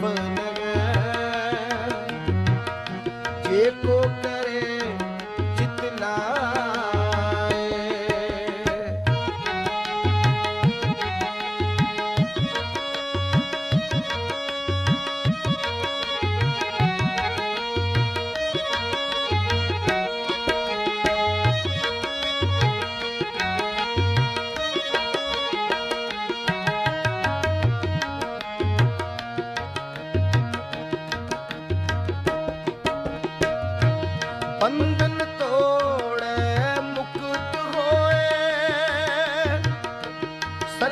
ਸਫਲ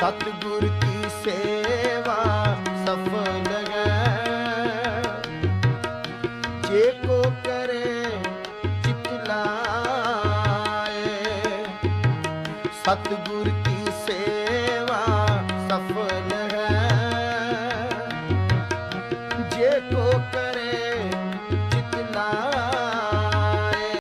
ਸਤਿਗੁਰ ਕੀ ਸੇਵਾ ਸਫਲ ਹੈ। ਜੇ ਕੋ ਕਰੇ ਚਿਤ ਲਾਏ। ਸਤਿਗੁਰ